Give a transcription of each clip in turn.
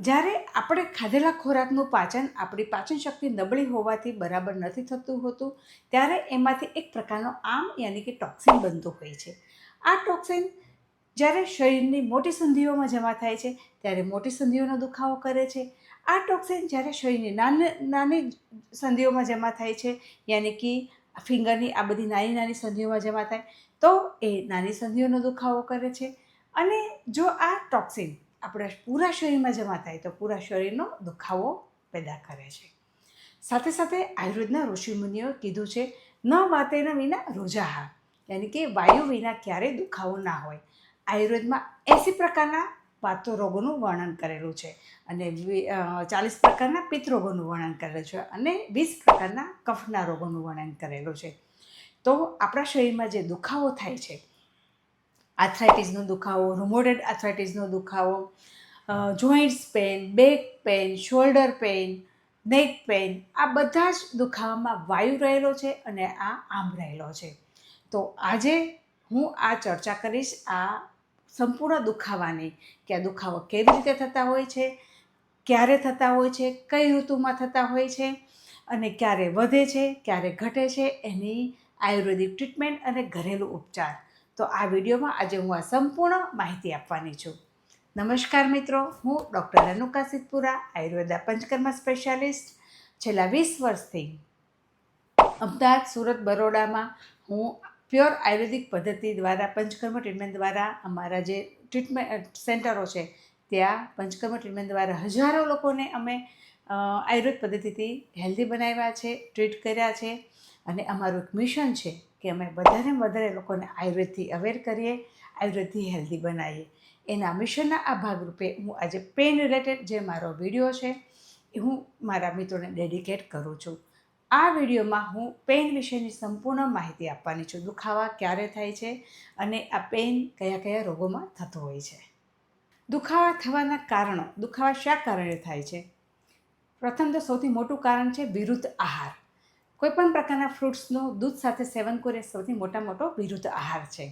જ્યારે આપણે ખાધેલા ખોરાકનું પાચન આપણી પાચન શક્તિ નબળી હોવાથી બરાબર નથી થતું હોતું, ત્યારે એમાંથી એક પ્રકારનો આમ યાની કે ટોક્સિન બનતું હોય છે. આ ટોક્સિન જ્યારે શરીરની મોટી સંધિઓમાં જમા થાય છે, ત્યારે મોટી સંધિઓનો દુખાવો કરે છે. આ ટોક્સિન જ્યારે શરીરની નાની નાની સંધિઓમાં જમા થાય છે, યાની કે ફિંગરની આ બધી નાની નાની સંધિઓમાં જમા થાય, તો એ નાની સંધિઓનો દુખાવો કરે છે. અને જો આ ટોક્સિન આપણા પૂરા શરીરમાં જમા થાય તો પૂરા શરીરનો દુખાવો પેદા કરે છે. સાથે સાથે આયુર્વેદના ઋષિમુનિઓએ કીધું છે, ન વાતેના વિના રોજાહા. યાની કે વાયુ વિના ક્યારેય દુખાવો ના હોય. આયુર્વેદમાં એસી પ્રકારના વાતો રોગોનું વર્ણન કરેલું છે અને ચાલીસ પ્રકારના પિત્ત રોગોનું વર્ણન કરેલું છે અને વીસ પ્રકારના કફના રોગોનું વર્ણન કરેલું છે. તો આપણા શરીરમાં જે દુખાવો થાય છે આથરાઇટિસનો દુખાવો રૂમોટેડ આથરાઇટિસનો દુખાવો joints pain back pain shoulder pain neck pain આ બધા જ દુખાવામાં વાયુ રહેલો છે અને આ આમ રહેલો છે. તો આજે હું આ ચર્ચા કરીશ આ સંપૂર્ણ દુખાવાની કે આ દુખાવો કેવી રીતે થતા હોય છે, ક્યારે થતા હોય છે, કઈ ઋતુમાં થતા હોય છે અને ક્યારે વધે છે, ક્યારે ઘટે છે એની આયુર્વેદિક ટ્રીટમેન્ટ અને ઘરેલું ઉપચાર. તો આ વિડીયોમાં આજે હું આ સંપૂર્ણ માહિતી આપવાની છું. નમસ્કાર મિત્રો, હું ડૉક્ટર અનુકા સિદ્ધપુરા, આયુર્વેદા પંચકર્મા સ્પેશિયાલિસ્ટ. છેલ્લા વીસ વર્ષથી અમદાવાદ, સુરત, બરોડામાં હું પ્યોર આયુર્વેદિક પદ્ધતિ દ્વારા, પંચકર્મ ટ્રીટમેન્ટ દ્વારા અમારા જે ટ્રીટમેન્ટ સેન્ટરો છે, ત્યાં પંચકર્મ ટ્રીટમેન્ટ દ્વારા હજારો લોકોને અમે આયુર્વેદ પદ્ધતિથી હેલ્ધી બનાવ્યા છે, ટ્રીટ કર્યા છે અને અમારું એક મિશન છે કે અમે વધારે વધારે લોકોને આયુર્વેદથી અવેર કરીએ, આયુર્વેદથી હેલ્ધી બનાવીએ. એના મિશનના આ ભાગરૂપે હું આજે પેન રિલેટેડ જે મારો વીડિયો છે, એ હું મારા મિત્રોને ડેડિકેટ કરું છું. આ વિડીયોમાં હું પેન વિશેની સંપૂર્ણ માહિતી આપવાની છું. દુખાવા ક્યારે થાય છે અને આ પેન કયા કયા રોગોમાં થતો હોય છે. દુખાવા થવાના કારણો, દુખાવા શા કારણે થાય છે? પ્રથમ તો સૌથી મોટું કારણ છે વિરુદ્ધ આહાર. કોઈપણ પ્રકારના ફ્રૂટ્સનું દૂધ સાથે સેવન કરે સૌથી મોટા મોટો વિરુદ્ધ આહાર છે.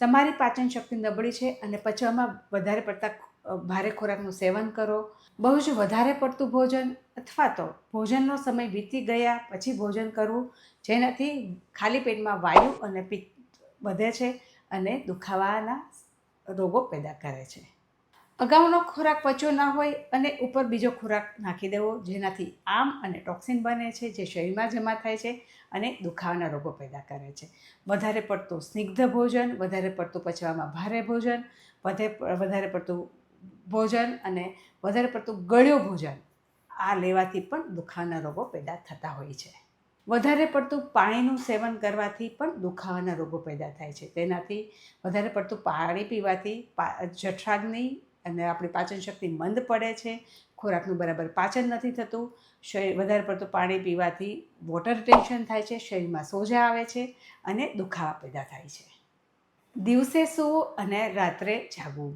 તમારી પાચન શક્તિ નબળી છે અને પચવામાં વધારે પડતા ભારે ખોરાકનું સેવન કરો. બહુ જ વધારે પડતું ભોજન અથવા તો ભોજનનો સમય વીતી ગયા પછી ભોજન કરવું, જેનાથી ખાલી પેટમાં વાયુ અને પિત્ત વધે છે અને દુખાવાના રોગો પેદા કરે છે. અગાઉનો ખોરાક પચ્યો ના હોય અને ઉપર બીજો ખોરાક નાખી દેવો, જેનાથી આમ અને ટોક્સિન બને છે, જે શરીરમાં જમા થાય છે અને દુખાવાના રોગો પેદા કરે છે. વધારે પડતું સ્નિગ્ધ ભોજન, વધારે પડતું પચવામાં ભારે ભોજન, વધે વધારે પડતું ભોજન અને વધારે પડતું ગળ્યું ભોજન, આ લેવાથી પણ દુખાવાના રોગો પેદા થતા હોય છે. વધારે પડતું પાણીનું સેવન કરવાથી પણ દુખાવાના રોગો પેદા થાય છે. તેનાથી વધારે પડતું પાણી પીવાથી જઠરાગ્નિ અને આપણી પાચન શક્તિ મંદ પડે છે. ખોરાકનું બરાબર પાચન નથી થતું. શરીર, વધારે પડતું પાણી પીવાથી વોટર ટેન્શન થાય છે, શરીરમાં સોજા આવે છે અને દુખાવા પેદા થાય છે. દિવસે સૂવું અને રાત્રે જાગવું,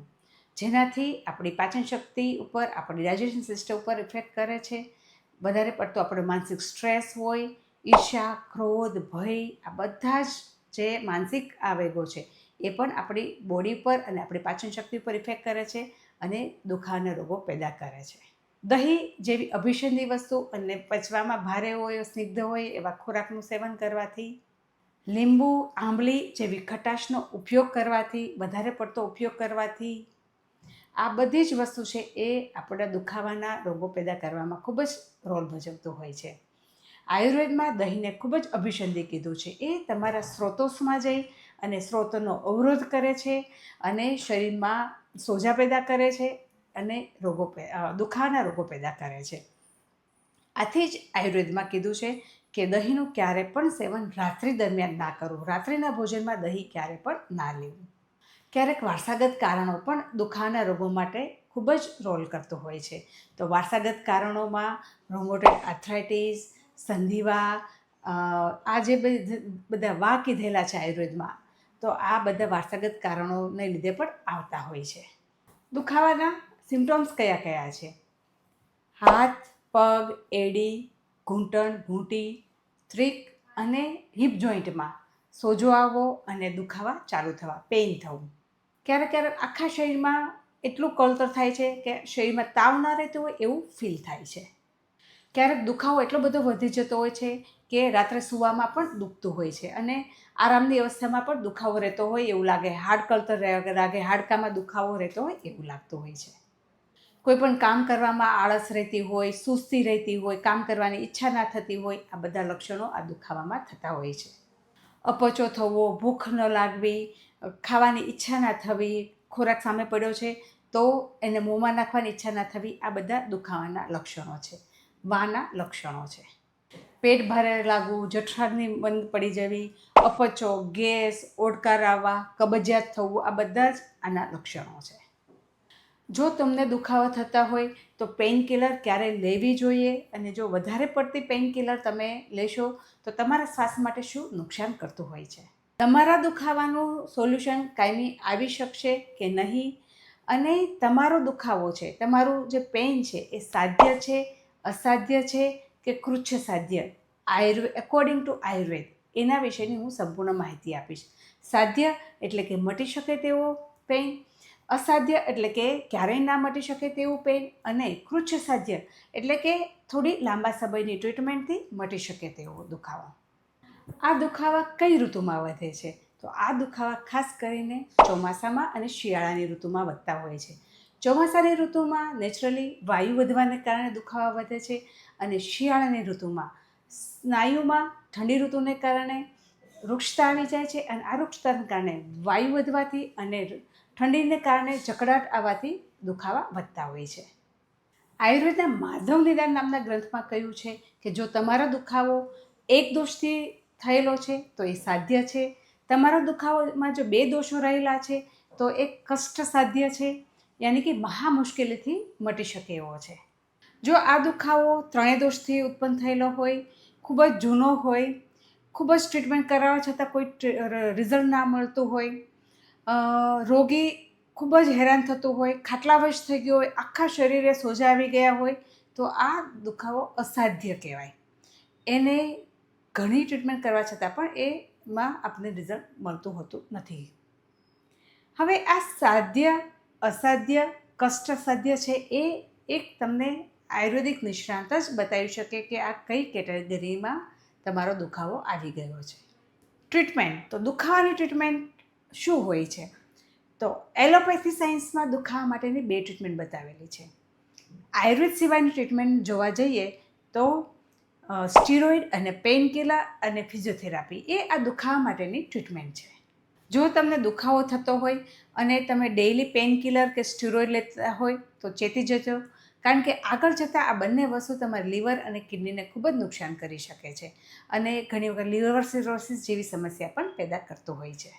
જેનાથી આપણી પાચન શક્તિ ઉપર, આપણી ડાયજેશન સિસ્ટમ ઉપર ઇફેક્ટ કરે છે. વધારે પડતો આપણો માનસિક સ્ટ્રેસ હોય ઈર્ષા ક્રોધ, ભય, આ બધા જ જે માનસિક આવેગો છે એ પણ આપણી બોડી પર અને આપણી પાચન શક્તિ પર ઇફેક્ટ કરે છે અને દુખાવાના રોગો પેદા કરે છે. દહીં જેવી અભિષંધી વસ્તુ અને પચવામાં ભારે હોય, સ્નિગ્ધ હોય એવા ખોરાકનું સેવન કરવાથી, લીંબુ, આંબલી જેવી ખટાશનો ઉપયોગ કરવાથી, વધારે પડતો ઉપયોગ કરવાથી, આ બધી જ વસ્તુ છે એ આપણા દુખાવાના રોગો પેદા કરવામાં ખૂબ જ રોલ ભજવતું હોય છે. આયુર્વેદમાં દહીંને ખૂબ જ અભિસંધી કીધું છે. એ તમારા સ્ત્રોતોસમાં જઈ અને સ્ત્રોતોનો અવરોધ કરે છે અને શરીરમાં સોજા પેદા કરે છે અને રોગો દુખાવાના રોગો પેદા કરે છે. આથી જ આયુર્વેદમાં કીધું છે કે દહીંનું ક્યારે પણ સેવન રાત્રિ દરમિયાન ના કરવું. રાત્રિના ભોજનમાં દહીં ક્યારે પણ ના લેવું. ક્યારેક વારસાગત કારણો પણ દુખાવાના રોગો માટે ખૂબ જ રોલ કરતો હોય છે. તો વારસાગત કારણોમાં રોમોટેડ આથરાઇટિસ સંધિવા આ જે બધા વા કીધેલા છે આયુર્વેદમાં, તો આ બધા વારસાગત કારણોને લીધે પણ આવતા હોય છે. દુખાવાના સિમ્ટમ્સ કયા કયા છે? હાથ, પગ, એડી, ઘૂંટણ, ઘૂંટી થ્રીક અને હિપ જોઈન્ટમાં સોજો આવવો અને દુખાવા ચાલુ થવા પેઇન થવું. ક્યારેક ક્યારેક આખા શરીરમાં એટલું કળતર થાય છે કે શરીરમાં તાવ ના રહેતો હોય એવું ફીલ થાય છે. ક્યારેક દુખાવો એટલો બધો વધી જતો હોય છે કે રાત્રે સૂવામાં પણ દુખતું હોય છે અને આરામની અવસ્થામાં પણ દુખાવો રહેતો હોય એવું લાગે. હાડ કળતર લાગે, હાડકામાં દુખાવો રહેતો હોય એવું લાગતું હોય છે. કોઈ પણ કામ કરવામાં આળસ રહેતી હોય, સુસ્તી રહેતી હોય, કામ કરવાની ઈચ્છા ના થતી હોય, આ બધા લક્ષણો આ દુખાવામાં થતા હોય છે. અપચો થવો, ભૂખ ન લાગવી, ખાવાની ઈચ્છા ના થવી, ખોરાક સામે પડ્યો છે, તો એને મોંમાં નાખવાની ઈચ્છા ના થવી, આ બધા દુખાવાના લક્ષણો છે. વાના લક્ષણો છે. પેટ ભારે લાગવું જઠરાગ્નિ બંધ પડી જવી, અપચો, ગેસ, ઓડકાર આવવા, કબજિયાત થવું, આ બધા જ આના લક્ષણો છે. જો તમને દુખાવો થતા હોય તો પેઇનકિલર ક્યારે લેવી જોઈએ અને જો વધારે પડતી પેઇનકિલર તમે લેશો તો તમારા શ્વાસ માટે શું નુકસાન કરતું હોય છે? તમારા દુખાવાનું સોલ્યુશન કાયમી આવી શકશે કે નહીં? અને તમારો દુખાવો છે, તમારું જે પેઇન છે એ સાધ્ય છે અસાધ્ય છે કે કૃચ્છ સાધ્ય? Ayurveda according to Ayurveda. એના વિશેની હું સંપૂર્ણ માહિતી આપીશ. સાધ્ય એટલે કે મટી શકે તેવો પેઇન અસાધ્ય એટલે કે ક્યારેય ના મટી શકે તેવું પેઇન અને કૃચ્છ સાધ્ય એટલે કે થોડી લાંબા સમયની ટ્રીટમેન્ટથી મટી શકે તેવો દુખાવો. આ દુખાવા કઈ ઋતુમાં વધે છે? તો આ દુખાવા ખાસ કરીને ચોમાસામાં અને શિયાળાની ઋતુમાં વધતા હોય છે. ચોમાસાની ઋતુમાં નેચરલી વાયુ વધવાને કારણે દુખાવા વધે છે અને શિયાળાની ઋતુમાં સ્નાયુમાં ઠંડી ઋતુને કારણે વૃક્ષતા આવી જાય છે અને આ વૃક્ષતાને કારણે વાયુ વધવાથી અને ઠંડીને કારણે જકડાટ આવવાથી દુખાવા વધતા હોય છે. આયુર્વેદના માધવ નિદાન નામના ગ્રંથમાં કહ્યું છે કે જો તમારો દુખાવો એક દોષથી થયેલો છે, તો એ સાધ્ય છે. તમારા દુખાવોમાં જો બે દોષો રહેલા છે, તો એ કષ્ટ સાધ્ય છે. યાની કે મહા મુશ્કેલીથી મટી શકે એવો છે. જો આ દુખાવો ત્રણેય દોષથી ઉત્પન્ન થયેલો હોય, ખૂબ જ જૂનો હોય, ખૂબ જ ટ્રીટમેન્ટ કરાવવા છતાં કોઈ રિઝલ્ટ ના મળતું હોય રોગી ખૂબ જ હેરાન થતું હોય ખાટલાવશ થઈ ગયો હોય, આખા શરીરે સોજા આવી ગયા હોય, તો આ દુખાવો અસાધ્ય કહેવાય. એને ઘણી ટ્રીટમેન્ટ કરવા છતાં પણ એમાં આપણને રિઝલ્ટ મળતું હોતું નથી. હવે આ સાધ્ય અસાધ્ય, કષ્ટસાધ્ય છે એ એક તમને આયુર્વેદિક નિષ્ણાંત જ બતાવી શકે કે આ કઈ કેટેગરીમાં તમારો દુખાવો આવી ગયો છે. ટ્રીટમેન્ટ, તો દુખાવાની ટ્રીટમેન્ટ શું હોય છે? તો એલોપેથી સાયન્સમાં દુખાવા માટેની બે ટ્રીટમેન્ટ બતાવેલી છે. આયુર્વેદ સિવાયની ટ્રીટમેન્ટ જોવા જઈએ તો સ્ટીરોઇડ અને પેઇન કિલર અને ફિઝિયોથેરાપી એ આ દુખાવા માટેની ટ્રીટમેન્ટ છે. જો તમને દુખાવો થતો હોય અને તમે ડેઇલી પેનકિલર કે સ્ટીરોઇડ લેતા હોય, તો ચેતી જજો. કારણ કે આગળ જતાં આ બંને વસ્તુ તમારા લીવર અને કિડનીને ખૂબ જ નુકસાન કરી શકે છે. અને ઘણી વખત લીવર સિરોસિસ જેવી સમસ્યા પણ પેદા કરતું હોય છે.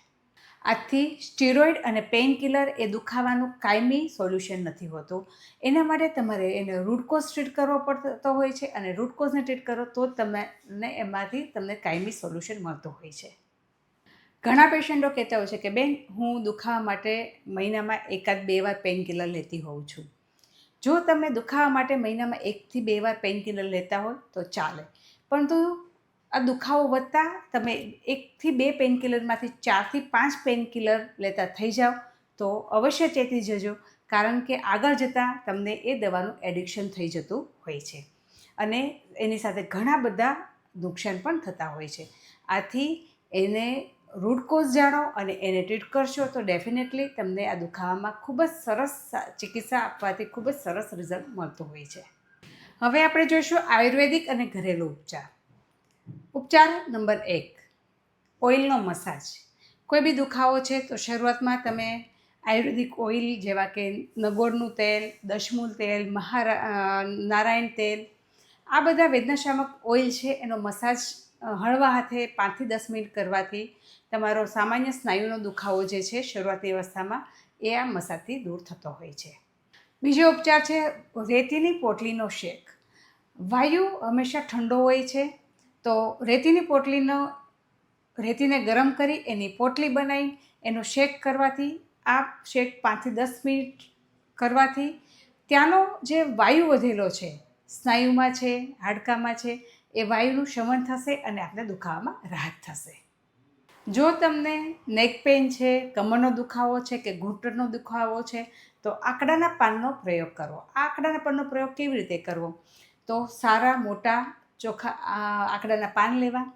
આથી સ્ટીરોઇડ અને પેઇનકિલર એ દુખાવાનું કાયમી સોલ્યુશન નથી હોતું. એના માટે તમારે એને રૂટકોઝ ટ્રીટ કરવો પડતો હોય છે અને રૂટકોઝને ટ્રીટ કરો તો તમને એમાંથી તમને કાયમી સોલ્યુશન મળતું હોય છે. ઘણા પેશન્ટો કહેતા હોય છે કે બેન, હું દુખાવા માટે મહિનામાં એકાદ બે વાર પેનકિલર લેતી હોઉં છું. જો તમે દુખાવા માટે મહિનામાં એકથી બે વાર પેનકિલર લેતા હોય તો ચાલે. પરંતુ આ દુખાવો વધતા તમે એકથી બે પેનકિલરમાંથી ચારથી પાંચ પેનકિલર લેતા થઈ જાઓ, તો અવશ્ય ચેતી જજો, કારણ કે આગળ જતાં તમને એ દવાનું એડિક્શન થઈ જતું હોય છે. અને એની સાથે ઘણા બધા નુકસાન પણ થતા હોય છે. આથી એને રૂટ જાણો અને એને ટ્રીટ કરશો તો ડેફિનેટલી તમને આ દુખાવામાં ખૂબ જ સરસ ચિકિત્સા આપવાથી ખૂબ જ સરસ રિઝલ્ટ મળતું હોય છે. હવે આપણે જોઈશું આયુર્વેદિક અને ઘરેલું ઉપચાર. ઉપચાર નંબર એક, ઓઇલનો મસાજ. કોઈ બી દુખાવો છે તો શરૂઆતમાં તમે આયુર્વેદિક ઓઇલ જેવા કે નગોળનું તેલ, દશમૂલ તેલ, મહારા નારાયણ તેલ, આ બધા વેદનાશામક ઓઇલ છે એનો મસાજ હળવા હાથે પાંચથી દસ મિનિટ કરવાથી તમારો સામાન્ય સ્નાયુનો દુખાવો જે છે શરૂઆતી અવસ્થામાં એ આ મસાજથી દૂર થતો હોય છે. બીજો ઉપચાર છે રેતીની પોટલીનો શેક. વાયુ હંમેશા ઠંડો હોય છે, તો રેતીની પોટલીનો, રેતીને ગરમ કરી એની પોટલી બનાવી, એનો શેક કરવાથી, આ શેક પાંચથી દસ મિનિટ કરવાથી ત્યાંનો જે વાયુ વધેલો છે, સ્નાયુમાં છે, હાડકામાં છે એ વાયુનું શમન થશે અને આપને દુખાવામાં રાહત થશે. જો તમને નેક પેઇન છે, કમરનો દુખાવો છે કે ઘૂંટણનો દુખાવો છે, તો આંકડાના પાનનો પ્રયોગ કરવો. આ આંકડાના પાનનો પ્રયોગ કેવી રીતે કરવો? તો સારા, મોટા, ચોખા આંકડાના પાન લેવા,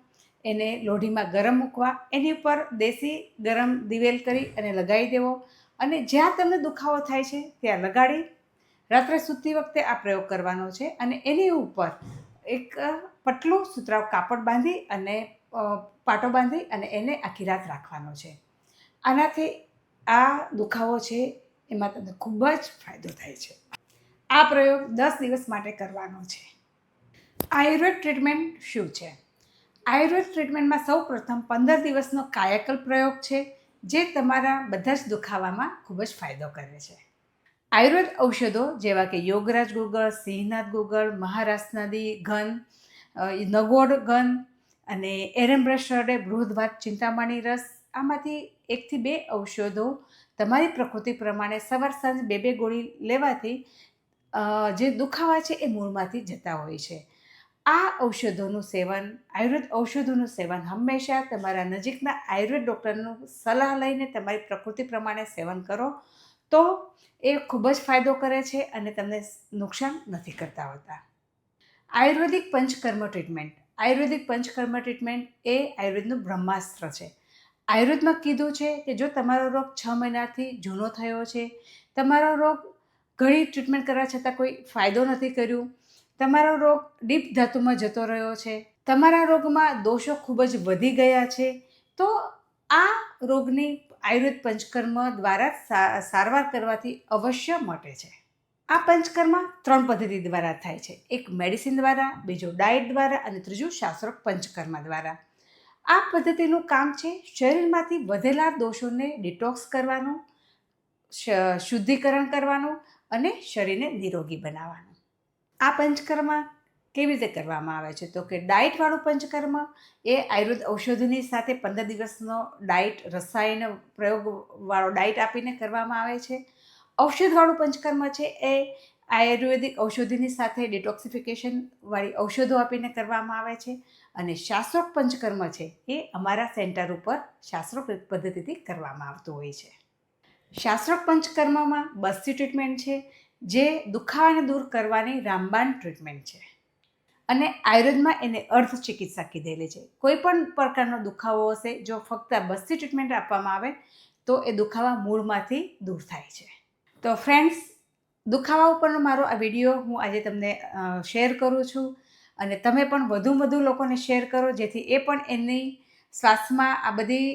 એને લોઢીમાં ગરમ મૂકવા, એની ઉપર દેશી ગરમ દિવેલ કરી અને લગાવી દેવો. અને જ્યાં તમને દુખાવો થાય છે, ત્યાં લગાડી, રાત્રે સૂતી વખતે આ પ્રયોગ કરવાનો છે અને એની ઉપર એક પટલું સુતરાવ કાપડ બાંધી અને પાટો બાંધી અને એને આખી રાત રાખવાનો છે. આનાથી આ દુખાવો છે એમાં તમને ખૂબ જ ફાયદો થાય છે. આ પ્રયોગ દસ દિવસ માટે કરવાનો છે. આયુર્વેદ ટ્રીટમેન્ટ શું છે? આયુર્વેદ ટ્રીટમેન્ટમાં સૌ પ્રથમ પંદર દિવસનો કાયાકલ્પ પ્રયોગ છે, જે તમારા બધા જ દુખાવામાં ખૂબ જ ફાયદો કરે છે. આયુર્વેદ ઔષધો જેવા કે યોગરાજ ગુગળ, સિંહનાથ ગુગળ મહારાષ્ટ્રનદી ઘન નગોડ ગન અને એરમ્બ્રશરે બૃહદવાત ચિંતામણી રસ, આમાંથી એકથી બે ઔષધો તમારી પ્રકૃતિ પ્રમાણે સવાર સાંજ બે બે ગોળી લેવાથી જે દુખાવા છે એ મૂળમાંથી જતા હોય છે. આ ઔષધોનું સેવન, આયુર્વેદ ઔષધોનું સેવન હંમેશા તમારા નજીકના આયુર્વેદ ડૉક્ટરનું સલાહ લઈને તમારી પ્રકૃતિ પ્રમાણે સેવન કરો, તો એ ખૂબ જ ફાયદો કરે છે અને તમને નુકસાન નથી કરતા હોતા. આયુર્વેદિક પંચકર્મ ટ્રીટમેન્ટ. આયુર્વેદિક પંચકર્મ ટ્રીટમેન્ટ એ આયુર્વેદનું બ્રહ્માસ્ત્ર છે. આયુર્વેદમાં કીધું છે કે જો તમારો રોગ છ મહિનાથી જૂનો થયો છે, તમારો રોગ ઘણી ટ્રીટમેન્ટ કરવા છતાં કોઈ ફાયદો નથી કર્યું, તમારો રોગ ડીપ ધાતુમાં જતો રહ્યો છે, તમારા રોગમાં દોષો ખૂબ જ વધી ગયા છે, તો આ રોગની આયુર્વેદ પંચકર્મ દ્વારા સારવાર કરવાથી અવશ્ય મટે છે. આ પંચકર્મ ત્રણ પદ્ધતિ દ્વારા થાય છે. એક મેડિસિન દ્વારા, બીજો ડાયટ દ્વારા અને ત્રીજું શાસ્ત્રોક પંચકર્મ દ્વારા. આ પદ્ધતિનું કામ છે શરીરમાંથી વધેલા દોષોને ડિટોક્સ કરવાનું શુદ્ધિકરણ કરવાનું અને શરીરને નિરોગી બનાવવાનું. આ પંચકર્મ કેવી રીતે કરવામાં આવે છે? તો કે ડાયટવાળું પંચકર્મ એ આયુર્વેદ ઔષધિની સાથે પંદર દિવસનો ડાયટ રસાયણ પ્રયોગવાળો ડાયટ આપીને કરવામાં આવે છે. ઔષધવાળું પંચકર્મ છે એ આયુર્વેદિક ઔષધિની સાથે ડિટોક્સિફિકેશન વાળી ઔષધો આપીને કરવામાં આવે છે અને શાસ્ત્રોક પંચકર્મ છે એ અમારા સેન્ટર ઉપર શાસ્ત્રોક પદ્ધતિથી કરવામાં આવતું હોય છે. શાસ્ત્રોક પંચકર્મમાં બસ્તી ટ્રીટમેન્ટ છે, જે દુખાવાને દૂર કરવાની રામબાણ ટ્રીટમેન્ટ છે. અને આયુર્વેદમાં એને અર્ધ ચિકિત્સા કીધેલી છે. કોઈ પણ પ્રકારનો દુખાવો હશે, જો ફક્ત બસ્તી ટ્રીટમેન્ટ આપવામાં આવે, તો એ દુખાવા મૂળમાંથી દૂર થાય છે. તો ફ્રેન્ડ્સ દુખાવા ઉપરનો મારો આ વીડિયો હું આજે તમને શેર કરું છું. અને તમે પણ વધુ વધુ લોકોને શેર કરો, જેથી એ પણ એની શ્વાસમાં આ બધી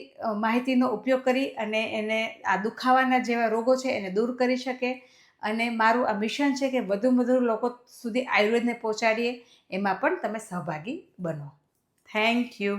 માહિતીનો ઉપયોગ કરી અને એને આ દુખાવાના જેવા રોગો છે એને દૂર કરી શકે. અને મારું આ મિશન છે કે વધુ વધુ લોકો સુધી આયુર્વેદને પહોંચાડીએ. એમાં પણ તમે સહભાગી બનો. Thank you